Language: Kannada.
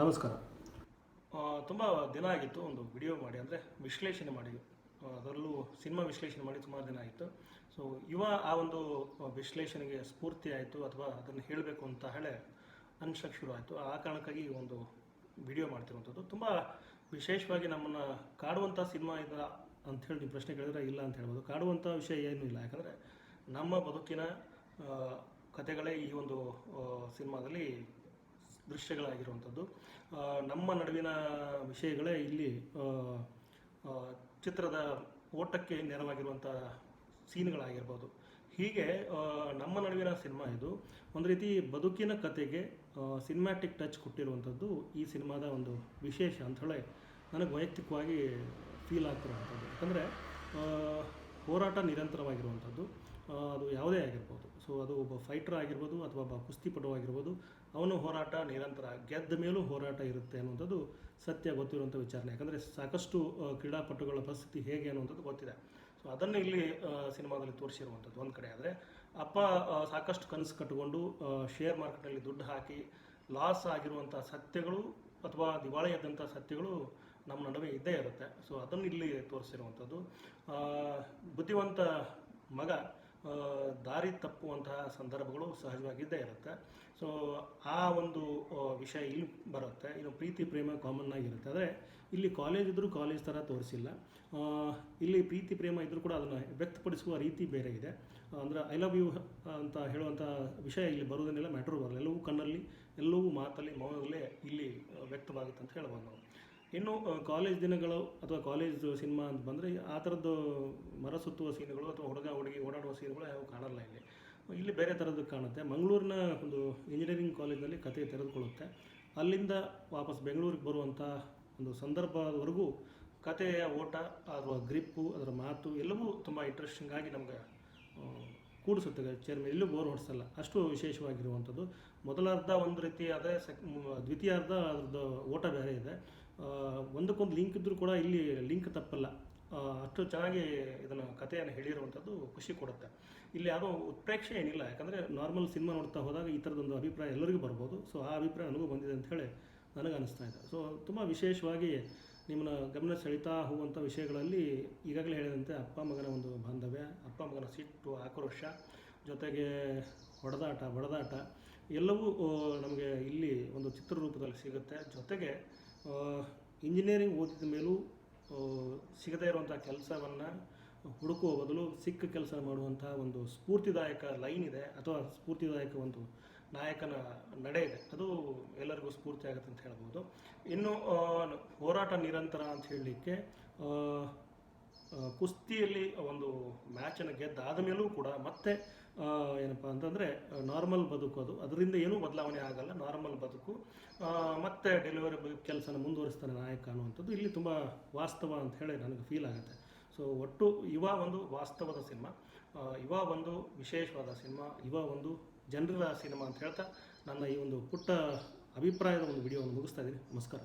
ನಮಸ್ಕಾರ. ತುಂಬ ದಿನ ಆಗಿತ್ತು ಒಂದು ವಿಡಿಯೋ ಮಾಡಿ, ಅಂದರೆ ವಿಶ್ಲೇಷಣೆ ಮಾಡಿ. ಅದರಲ್ಲೂ ಸಿನಿಮಾ ವಿಶ್ಲೇಷಣೆ ಮಾಡಿ ಸುಮಾರು ದಿನ ಆಯಿತು ಸೊ ಯುವ ಆ ಒಂದು ವಿಶ್ಲೇಷಣೆಗೆ ಸ್ಫೂರ್ತಿ ಆಯಿತು ಅಥವಾ ಅದನ್ನು ಹೇಳಬೇಕು ಅಂತ ಹೇಳಿ ಅನ್ಸಕ್ಕೆ ಶುರು ಆಯಿತು. ಆ ಕಾರಣಕ್ಕಾಗಿ ಈ ಒಂದು ವಿಡಿಯೋ ಮಾಡ್ತಿರುವಂಥದ್ದು ತುಂಬ ವಿಶೇಷವಾಗಿ ನಮ್ಮನ್ನು ಕಾಡುವಂಥ ಸಿನಿಮಾ ಇದ ಅಂಥೇಳಿ ನೀವು ಪ್ರಶ್ನೆ ಕೇಳಿದ್ರೆ ಇಲ್ಲ ಅಂತ ಹೇಳ್ಬೋದು. ಕಾಡುವಂಥ ವಿಷಯ ಏನೂ ಇಲ್ಲ. ಯಾಕಂದರೆ ನಮ್ಮ ಬದುಕಿನ ಕಥೆಗಳೇ ಈ ಒಂದು ಸಿನಿಮಾದಲ್ಲಿ ದೃಶ್ಯಗಳಾಗಿರುವಂಥದ್ದು. ನಮ್ಮ ನಡುವಿನ ವಿಷಯಗಳೇ ಇಲ್ಲಿ ಚಿತ್ರದ ಓಟಕ್ಕೆ ನೆರವಾಗಿರುವಂಥ ಸೀನ್ಗಳಾಗಿರ್ಬೋದು. ಹೀಗೆ ನಮ್ಮ ನಡುವಿನ ಸಿನಿಮಾ ಇದು. ಒಂದು ರೀತಿ ಬದುಕಿನ ಕತೆಗೆ ಸಿನಿಮ್ಯಾಟಿಕ್ ಟಚ್ ಕೊಟ್ಟಿರುವಂಥದ್ದು ಈ ಸಿನಿಮಾದ ಒಂದು ವಿಶೇಷ ಅಂಥೇಳಿ ನನಗೆ ವೈಯಕ್ತಿಕವಾಗಿ ಫೀಲ್ ಆಗ್ತಿರುವಂಥದ್ದು. ಯಾಕಂದರೆ ಹೋರಾಟ ನಿರಂತರವಾಗಿರುವಂಥದ್ದು. ಅದು ಯಾವುದೇ ಆಗಿರ್ಬೋದು. ಸೊ ಅದು ಒಬ್ಬ ಫೈಟರ್ ಆಗಿರ್ಬೋದು ಅಥವಾ ಒಬ್ಬ ಕುಸ್ತಿಪಟು ಆಗಿರ್ಬೋದು, ಅವನು ಹೋರಾಟ ನಿರಂತರ ಗೆದ್ದ ಮೇಲೂ ಹೋರಾಟ ಇರುತ್ತೆ ಅನ್ನುವಂಥದ್ದು ಸತ್ಯ ಗೊತ್ತಿರುವಂಥ ವಿಚಾರಣೆ. ಯಾಕಂದರೆ ಸಾಕಷ್ಟು ಕ್ರೀಡಾಪಟುಗಳ ಪರಿಸ್ಥಿತಿ ಹೇಗೆ ಅನ್ನುವಂಥದ್ದು ಗೊತ್ತಿದೆ. ಸೊ ಅದನ್ನು ಇಲ್ಲಿ ಸಿನಿಮಾದಲ್ಲಿ ತೋರಿಸಿರುವಂಥದ್ದು ಒಂದು ಕಡೆ. ಆದರೆ, ಅಪ್ಪ ಸಾಕಷ್ಟು ಕನಸು ಕಟ್ಟಿಕೊಂಡು ಶೇರ್ ಮಾರ್ಕೆಟಲ್ಲಿ ದುಡ್ಡು ಹಾಕಿ ಲಾಸ್ ಆಗಿರುವಂಥ ಸತ್ಯಗಳು ಅಥವಾ ದಿವಾಳಿಯಾದಂಥ ಸತ್ಯಗಳು ನಮ್ಮ ನಡುವೆ ಇದ್ದೇ ಇರುತ್ತೆ. ಸೊ ಅದನ್ನು ಇಲ್ಲಿ ತೋರಿಸಿರುವಂಥದ್ದು. ಬುದ್ಧಿವಂತ ಮಗ ದಾರಿ ತಪ್ಪುವಂತಹ ಸಂದರ್ಭಗಳು ಸಹಜವಾಗಿದ್ದೇ ಇರುತ್ತೆ. ಸೊ ಆ ಒಂದು ವಿಷಯ ಇಲ್ಲಿ ಬರುತ್ತೆ. ಇನ್ನು ಪ್ರೀತಿ, ಪ್ರೇಮ ಕಾಮನ್ ಆಗಿರುತ್ತೆ ಆದರೆ, ಇಲ್ಲಿ ಕಾಲೇಜ್ ಇದ್ದರೂ ಕಾಲೇಜ್ ಥರ ತೋರಿಸಿಲ್ಲ. ಇಲ್ಲಿ ಪ್ರೀತಿ, ಪ್ರೇಮ ಇದ್ದರೂ ಕೂಡ ಅದನ್ನು ವ್ಯಕ್ತಪಡಿಸುವ ರೀತಿ ಬೇರೆ ಇದೆ. ಅಂದರೆ ಐ ಲವ್ ಯು ಅಂತ ಹೇಳುವಂಥ ವಿಷಯ ಇಲ್ಲಿ ಬರೋದನ್ನೆಲ್ಲ ಮ್ಯಾಟ್ರ್ ಬರಲ್ಲ. ಎಲ್ಲವೂ ಕಣ್ಣಲ್ಲಿ, ಎಲ್ಲವೂ ಮಾತಲ್ಲಿ, ಮೌನದಲ್ಲೇ ಇಲ್ಲಿ ವ್ಯಕ್ತವಾಗುತ್ತೆ ಅಂತ ಹೇಳ್ಬೋದು ನಾವು. ಇನ್ನು ಕಾಲೇಜ್ ದಿನಗಳು ಅಥವಾ ಕಾಲೇಜ್ ಸಿನಿಮಾ ಅಂತ ಬಂದರೆ ಆ ಥರದ್ದು ಮರ ಸುತ್ತುವ ಸೀನ್ಗಳು ಅಥವಾ ಹುಡುಗ ಹುಡುಗಿ ಓಡಾಡುವ ಸೀನ್ಗಳು ಯಾವ ಕಾಣಲ್ಲ ಇಲ್ಲಿ. ಇಲ್ಲಿ ಬೇರೆ ಥರದ್ದು ಕಾಣುತ್ತೆ. ಮಂಗಳೂರಿನ ಒಂದು ಇಂಜಿನಿಯರಿಂಗ್ ಕಾಲೇಜಲ್ಲಿ ಕತೆ ತೆರೆದುಕೊಳ್ಳುತ್ತೆ. ಅಲ್ಲಿಂದ ವಾಪಸ್ ಬೆಂಗಳೂರಿಗೆ ಬರುವಂಥ ಒಂದು ಸಂದರ್ಭದವರೆಗೂ ಕತೆಯ ಓಟ ಅದರ ಗ್ರಿಪ್ಪು ಅದರ ಮಾತು ಎಲ್ಲವೂ ತುಂಬ ಇಂಟ್ರೆಸ್ಟಿಂಗ್ ಆಗಿ ನಮಗೆ ಕೂಡಿಸುತ್ತೆ. ಚೇರ್ಮನ್ ಎಲ್ಲೂ ಬೋರ್ ಹೊಡಿಸಲ್ಲ. ಅಷ್ಟು ವಿಶೇಷವಾಗಿರುವಂಥದ್ದು. ಮೊದಲಾರ್ಧ ಒಂದು ರೀತಿ ಆದರೆ ಸೆಕ್ ದ್ವಿತೀಯಾರ್ಧ ಅದ್ರದ್ದು ಓಟ ಬೇರೆ ಇದೆ. ಒಂದಕ್ಕೊಂದು ಲಿಂಕ್ ಇದ್ದರೂ ಕೂಡ ಇಲ್ಲಿ ಲಿಂಕ್ ತಪ್ಪಲ್ಲ. ಅಷ್ಟು ಚೆನ್ನಾಗಿ ಇದನ್ನು ಕಥೆಯನ್ನು ಹೇಳಿರುವಂಥದ್ದು ಖುಷಿ ಕೊಡುತ್ತೆ. ಇಲ್ಲಿ ಯಾವುದೋ ಉತ್ಪ್ರೇಕ್ಷೆ ಏನಿಲ್ಲ. ಯಾಕಂದರೆ ನಾರ್ಮಲ್ ಸಿನಿಮಾ ನೋಡ್ತಾ ಹೋದಾಗ ಈ ಥರದೊಂದು ಅಭಿಪ್ರಾಯ ಎಲ್ಲರಿಗೂ ಬರ್ಬೋದು. ಸೊ ಆ ಅಭಿಪ್ರಾಯ ನನಗೂ ಬಂದಿದೆ ಅಂತ ಹೇಳಿ ನನಗೆ ಅನಿಸ್ತಾ ಇದೆ. ಸೊ ತುಂಬ ವಿಶೇಷವಾಗಿ ನಿಮ್ಮನ್ನ ಗಮನ ಸೆಳೀತಾ ಹೋಗುವಂಥ ವಿಷಯಗಳಲ್ಲಿ ಈಗಾಗಲೇ ಹೇಳಿದಂತೆ ಅಪ್ಪ ಮಗನ ಒಂದು ಬಾಂಧವ್ಯ, ಅಪ್ಪ ಮಗನ ಸಿಟ್ಟು, ಆಕ್ರೋಶ, ಜೊತೆಗೆ ಹೊಡೆದಾಟ, ಬಡದಾಟ ಎಲ್ಲವೂ ನಮಗೆ ಇಲ್ಲಿ ಒಂದು ಚಿತ್ರರೂಪದಲ್ಲಿ ಸಿಗುತ್ತೆ. ಜೊತೆಗೆ ಇಂಜಿನಿಯರಿಂಗ್ ಓದಿದ ಮೇಲೂ ಸಿಗದೇ ಇರುವಂಥ ಕೆಲಸವನ್ನು ಹುಡುಕುವ ಬದಲು ಸಿಕ್ಕ ಕೆಲಸ ಮಾಡುವಂತಹ ಒಂದು ಸ್ಫೂರ್ತಿದಾಯಕ ಲೈನ್ ಇದೆ, ಅಥವಾ ಸ್ಫೂರ್ತಿದಾಯಕ ಒಂದು ನಾಯಕನ ನಡೆ ಇದೆ. ಅದು ಎಲ್ಲರಿಗೂ ಸ್ಫೂರ್ತಿ ಆಗುತ್ತೆ ಅಂತ ಹೇಳ್ಬೋದು. ಇನ್ನು ಹೋರಾಟ ನಿರಂತರ ಅಂತ ಹೇಳಲಿಕ್ಕೆ ಕುಸ್ತಿಯಲ್ಲಿ ಒಂದು ಮ್ಯಾಚನ್ನು ಗೆದ್ದಾದ ಮೇಲೂ ಕೂಡ ಮತ್ತೆ ಏನಪ್ಪ ಅಂತಂದರೆ ನಾರ್ಮಲ್ ಬದುಕು ಅದು. ಅದರಿಂದ ಏನೂ ಬದಲಾವಣೆ ಆಗಲ್ಲ ನಾರ್ಮಲ್ ಬದುಕು. ಮತ್ತೆ ಡೆಲಿವರಿ ಕೆಲಸನ ಮುಂದುವರಿಸ್ತಾನೆ ನಾಯಕ ಅನ್ನುವಂಥದ್ದು ಇಲ್ಲಿ ತುಂಬ ವಾಸ್ತವ ಅಂತ ಹೇಳಿ ನನಗೆ ಫೀಲ್ ಆಗುತ್ತೆ. ಸೊ ಒಟ್ಟು ಯುವ ಒಂದು ವಾಸ್ತವದ ಸಿನಿಮಾ. ಇವ ಒಂದು ವಿಶೇಷವಾದ ಸಿನಿಮಾ. ಯುವ ಒಂದು ಜನರ ಸಿನಿಮಾ ಅಂತ ಹೇಳ್ತಾ ನನ್ನ ಈ ಒಂದು ಪುಟ್ಟ ಅಭಿಪ್ರಾಯದ ಒಂದು ವಿಡಿಯೋವನ್ನು ಮುಗಿಸ್ತಾ ಇದ್ದೀನಿ. ನಮಸ್ಕಾರ.